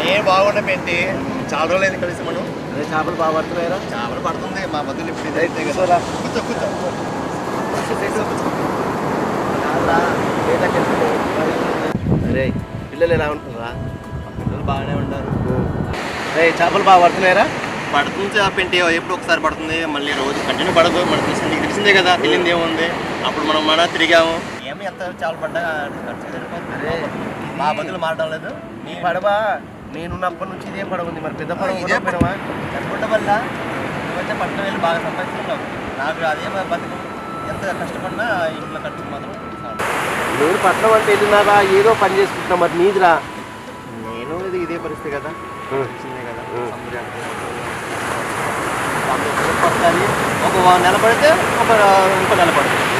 నేను బాగుండే పెట్టి? చాలా రోజులు అయింది కలిసి మనం. అదే చేపలు బాగా పడుతున్నాయిరా? చేపలు పడుతుంది మా బదులు ఇప్పుడు ఇది అయితే కదా. కూర్చో కూర్చో. అరే పిల్లలు ఎలా ఉంటున్నారా? పిల్లలు బాగానే ఉంటారు చేపలు బాగా పడుతున్నాయిరా? పడుతుంది ఆ పెంటి ఎప్పుడు ఒకసారి పడుతుంది. మళ్ళీ రోజు కంటిన్యూ పడదు. మనకు తెలిసింది నీకు తెలిసిందే కదా తెలియంది ఏముంది? అప్పుడు మనం మన తిరిగాము. ఏమి ఎంత చాలా పడ్డా? మా బదులు మారడం లేదు. నీ పడవ నేనున్నప్పటి నుంచి ఇదే పడవ ఉంది. మరి పెద్ద పడవ ఇదే కొనకపోయినావా? కష్టపడ్డ వల్ల నువ్వైతే పట్టణం వెళ్ళి బాగా సంపాదించుకున్నావు నాకు అదే బతుకు. ఎంత కష్టపడినా ఇంట్లో ఖర్చు మాత్రం. నేను పట్నం అంటే వెళ్ళినారా ఏదో పని చేసుకుంటున్నా మరి నీదిరా. నేను ఇది ఇదే పరిస్థితి కదా. తెలిసిందే కదా. ఒక నెల పడితే ఒక ఇంకో నెల పడుతుంది.